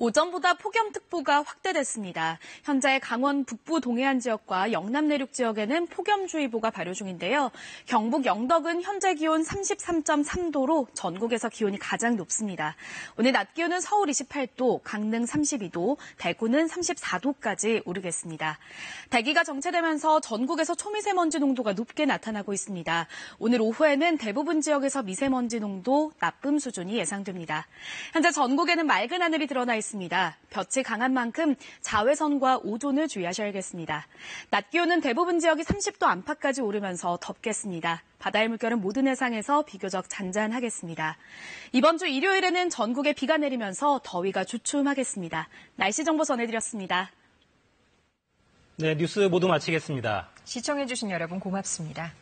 오전보다 폭염특보가 확대됐습니다. 현재 강원 북부 동해안 지역과 영남 내륙 지역에는 폭염주의보가 발효 중인데요. 경북 영덕은 현재 기온 33.3도로 전국에서 기온이 가장 높습니다. 오늘 낮 기온은 서울 28도, 강릉 32도, 대구는 34도까지 오르겠습니다. 대기가 정체되면서 전국에서 초미세먼지 농도가 높게 나타나고 있습니다. 오늘 오후에는 대부분 지역에서 미세먼지 농도 나쁨 수준이 예상됩니다. 현재 전국에는 맑은 하늘이 드러나 있습니다. 있습니다. 볕이 강한 만큼 자외선과 오존을 주의하셔야겠습니다. 낮 기온은 대부분 지역이 30도 안팎까지 오르면서 덥겠습니다. 바다의 물결은 모든 해상에서 비교적 잔잔하겠습니다. 이번 주 일요일에는 전국에 비가 내리면서 더위가 주춤하겠습니다. 날씨 정보 전해드렸습니다. 네, 뉴스 모두 마치겠습니다. 시청해주신 여러분 고맙습니다.